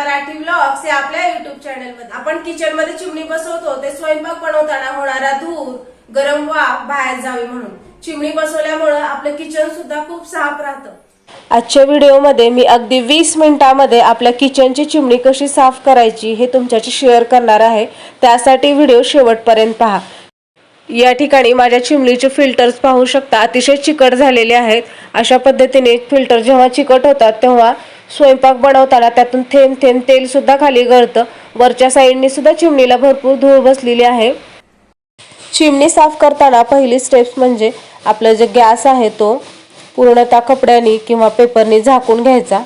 Marathi blogs हे आपल्या YouTube चॅनलमध्ये आपण किचनमध्ये चिमणी बसवतो ते स्वयंपाक बनवताना होणारा धूर गरम वाफ बाहेर जावे म्हणून. चिमणी बसवल्यामुळं आपलं किचन सुद्धा खूप साफ राहतं. आजच्या व्हिडिओमध्ये मी अगदी वीस मिनिटामध्ये आपल्या किचनची चिमणी कशी साफ करायची हे तुमच्याशी शेअर करणार आहे. त्यासाठी व्हिडिओ शेवटपर्यंत पहा. या ठिकाणी माझ्या चिमणीचे फिल्टर्स पाहू शकता. अतिशय चिकट झालेले आहेत. अशा पद्धतीने फिल्टर जेव्हा चिकट होतात तेव्हा स्वयंपाक बनवताना त्यातून थेंब थेंब तेल सुद्धा खाली गळतं. वरच्या साईडने सुद्धा चिमणीला भरपूर धूळ बसलेली आहे. चिमणी साफ करताना पहिली स्टेप्स म्हणजे आपला जे गॅस आहे तो पूर्णतः कपड्यानी किंवा पेपरनी झाकून घ्यायचा.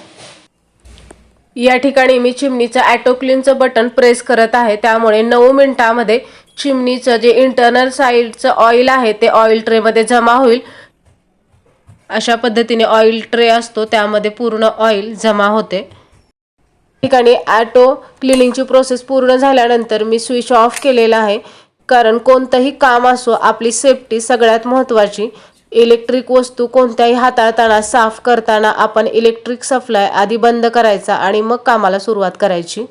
या ठिकाणी मी चिमणीचं ॲटोक्लीनचं बटन प्रेस करत आहे. त्यामुळे नऊ मिनिटामध्ये चिमणीचं जे इंटरनल साईडचं ऑइल आहे ते ऑइल ट्रेमध्ये जमा होईल. अशा पद्धतीने ऑइल ट्रे असतो त्यामध्ये पूर्ण ऑइल जमा होते. ठिकाणी ॲटो क्लिनिंगची प्रोसेस पूर्ण झाल्यानंतर मी स्विच ऑफ केलेला आहे. कारण कोणतंही काम असो आपली सेफ्टी सगळ्यात महत्त्वाची इलेक्ट्रिक वस्तू कोणत्याही हाताळताना साफ करताना आपण इलेक्ट्रिक सप्लाय आधी बंद करायचा आणि मग कामाला सुरुवात करायची.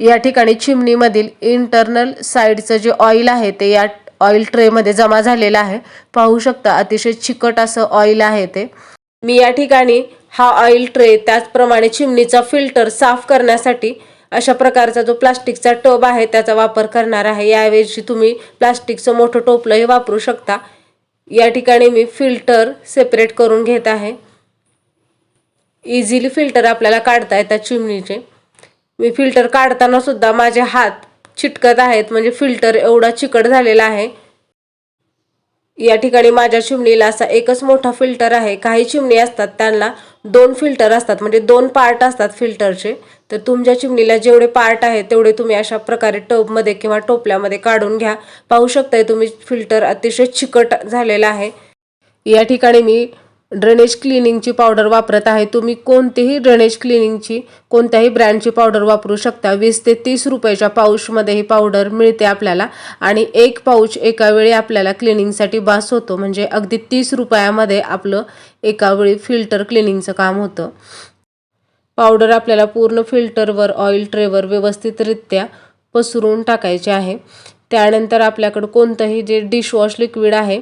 या ठिकाणी चिमणीमधील इंटरनल साईडचं जे ऑइल आहे ते या ऑइल ट्रेमध्ये जमा झालेला आहे. पाहू शकता अतिशय चिकट असं ऑइल आहे ते. मी या ठिकाणी हा ऑइल ट्रे त्याचप्रमाणे चिमणीचा फिल्टर साफ करण्यासाठी अशा प्रकारचा जो प्लास्टिकचा टब आहे त्याचा वापर करणार आहे. याऐवजी तुम्ही प्लास्टिकचं मोठं टोपलंही वापरू शकता. या ठिकाणी मी फिल्टर सेपरेट करून घेत आहे. इझिली फिल्टर आपल्याला काढता येतात चिमणीचे. मी फिल्टर काढताना सुद्धा माझे हात चिटकत आहेत म्हणजे फिल्टर एवढा चिकट झालेला आहे. या ठिकाणी माझ्या चिमणीला असा एकच मोठा फिल्टर आहे. काही चिमणी असतात त्यांना दोन फिल्टर असतात म्हणजे दोन पार्ट असतात फिल्टरचे तर तुमच्या चिमणीला जेवढे पार्ट आहेत तेवढे तुम्ही अशा प्रकारे टबमध्ये किंवा टोपल्यामध्ये काढून घ्या. पाहू शकताय तुम्ही फिल्टर अतिशय चिकट झालेला आहे. या ठिकाणी मी ड्रेनेज क्लिनिंगची पावडर वापरत आहे. तुम्ही कोणतीही ड्रेनेज क्लिनिंगची कोणत्याही ब्रँडची पावडर वापरू शकता. वीस ते तीस रुपयाच्या पाऊचमध्ये ही पावडर मिळते आपल्याला आणि एक पाऊच एका वेळी आपल्याला क्लिनिंगसाठी बास होतो. म्हणजे अगदी तीस रुपयामध्ये आपलं एका वेळी फिल्टर क्लिनिंगचं काम होतं. पावडर आपल्याला पूर्ण फिल्टरवर ऑइल ट्रेवर व्यवस्थितरित्या पसरून टाकायचे आहे. त्यानंतर आपल्याकडं कोणतंही जे डिशवॉश लिक्विड आहे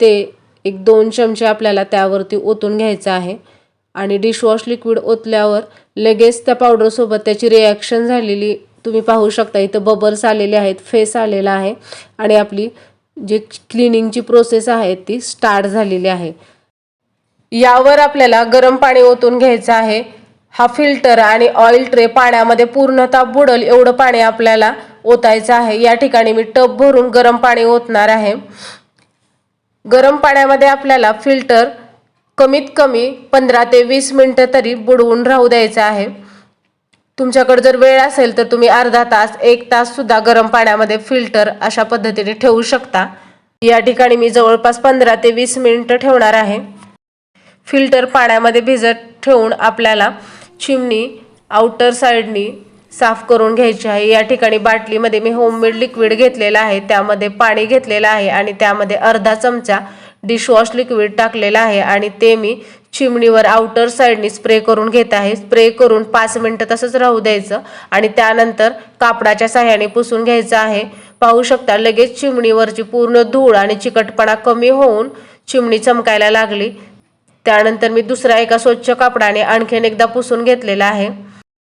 ते एक दोन चमचे आपल्याला त्यावरती ओतून घ्यायचं आहे. आणि डिशवॉश लिक्विड ओतल्यावर लगेच त्या पावडरसोबत त्याची रिॲक्शन झालेली तुम्ही पाहू शकता. इथं बबल्स आलेले आहेत फेस आलेला आहे. आणि आपली जी क्लिनिंगची प्रोसेस आहे ती स्टार्ट झालेली आहे. यावर आपल्याला गरम पाणी ओतून घ्यायचं आहे. हा फिल्टर आणि ऑइल ट्रे पाण्यामध्ये पूर्णतः बुडल एवढं पाणी आपल्याला ओतायचं आहे. या ठिकाणी मी टब भरून गरम पाणी ओतणार आहे. गरम पाण्यामध्ये आपल्याला फिल्टर कमीत कमी पंधरा ते वीस मिनटं तरी बुडवून राहू द्यायचं आहे. तुमच्याकडे जर वेळ असेल तर तुम्ही अर्धा तास एक तास सुद्धा गरम पाण्यामध्ये फिल्टर अशा पद्धतीने ठेवू शकता. या ठिकाणी मी जवळपास पंधरा ते वीस मिनटं ठेवणार आहे. फिल्टर पाण्यामध्ये भिजत ठेवून आपल्याला चिमणी आउटर साईडनी साफ करून घ्यायची आहे. या ठिकाणी बाटलीमध्ये मी होममेड लिक्विड घेतलेलं आहे. त्यामध्ये पाणी घेतलेलं आहे आणि त्यामध्ये अर्धा चमचा डिशवॉश लिक्विड टाकलेलं आहे आणि ते मी चिमणीवर आउटर साईडनी स्प्रे करून घेत आहे. स्प्रे करून पाच मिनटं तसंच राहू द्यायचं आणि त्यानंतर कापडाच्या सहाय्याने पुसून घ्यायचं आहे. पाहू शकता लगेच चिमणीवरची पूर्ण धूळ आणि चिकटपणा कमी होऊन चिमणी चमकायला लागली. त्यानंतर मी दुसऱ्या एका स्वच्छ कापडाने आणखीन एकदा पुसून घेतलेला आहे.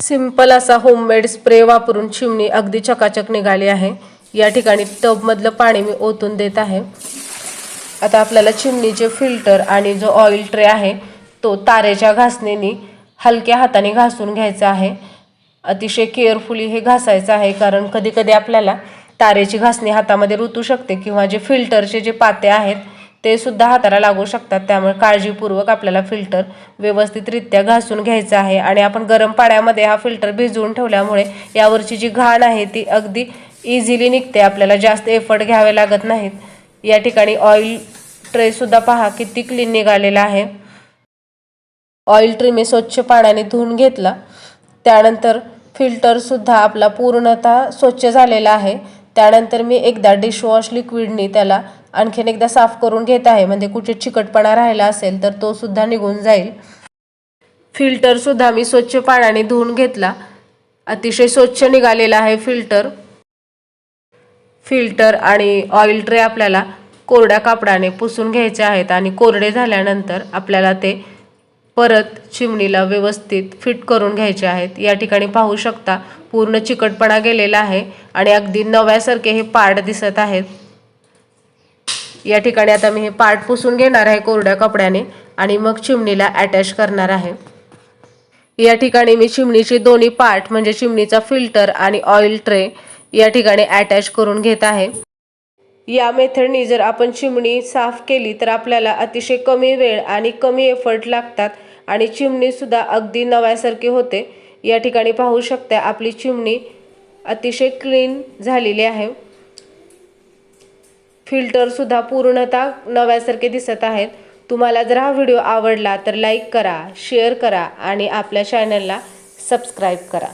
सिंपल असा होममेड स्प्रे वापरून चिमणी अगदी चकाचक निघाली आहे. या ठिकाणी टबमधलं पाणी मी ओतून देत आहे. आता आपल्याला चिमणीचे फिल्टर आणि जो ऑइल ट्रे आहे तो तारेच्या घासणीने हलक्या हाताने घासून घ्यायचा आहे. अतिशय केअरफुली हे घासायचं आहे कारण कधीकधी आपल्याला तारेची घासणी हातामध्ये रुतू शकते किंवा जे फिल्टरचे जे पाते आहेत ते सुद्धा हाताला लागू शकतात. त्यामुळे काळजीपूर्वक आपल्याला फिल्टर व्यवस्थितरित्या घासून घ्यायचं आहे. आणि आपण गरम पाण्यामध्ये हा फिल्टर भिजवून ठेवल्यामुळे यावरची जी घाण आहे ती अगदी इझिली निघते. आपल्याला जास्त एफर्ट घ्यावे लागत नाहीत. या ठिकाणी ऑइल ट्रेसुद्धा पहा किती क्लीन निघालेला आहे. ऑइल ट्रे मी स्वच्छ पाण्याने धुवून घेतला. त्यानंतर फिल्टरसुद्धा आपला पूर्णतः स्वच्छ झालेला आहे. त्यानंतर मी एकदा डिशवॉश लिक्विडनी त्याला आणखीन एकदा साफ करून घेत आहे. म्हणजे कुठे चिकटपणा राहिला असेल तर तो सुद्धा निघून जाईल. फिल्टरसुद्धा मी स्वच्छ पाण्याने धुवून घेतला. अतिशय स्वच्छ निघालेला आहे फिल्टर. फिल्टर आणि ऑइल ट्रे आपल्याला कोरड्या कापडाने पुसून घ्यायचे आहेत आणि कोरडे झाल्यानंतर आपल्याला ते परत चिमणीला व्यवस्थित फिट करून घ्यायचे आहेत. या ठिकाणी पाहू शकता पूर्ण चिकटपणा गेलेला आहे आणि अगदी नव्यासारखे हे पार्ट दिसत आहेत. या ठिकाणी आता मी हे पार्ट पुसून घेणार आहे कोरड्या कपड्याने आणि मग चिमणीला अटॅच करणार आहे. या ठिकाणी मी चिमणीचे दोन्ही पार्ट म्हणजे चिमणीचा फिल्टर आणि ऑइल ट्रे या ठिकाणी अटॅच करून घेत आहे. या मेथडनी जर आपण चिमणी साफ केली तर आपल्याला अतिशय कमी वेळ आणि कमी एफर्ट लागतात आणि चिमणीसुद्धा अगदी नव्यासारखी होते. या ठिकाणी पाहू शकता आपली चिमणी अतिशय क्लीन झालेली आहे. फिल्टरसुद्धा पूर्णतः नव्यासारखे दिसत आहेत. तुम्हाला जर हा व्हिडिओ आवडला तर लाईक करा शेअर करा आणि आपल्या चॅनलला सबस्क्राईब करा.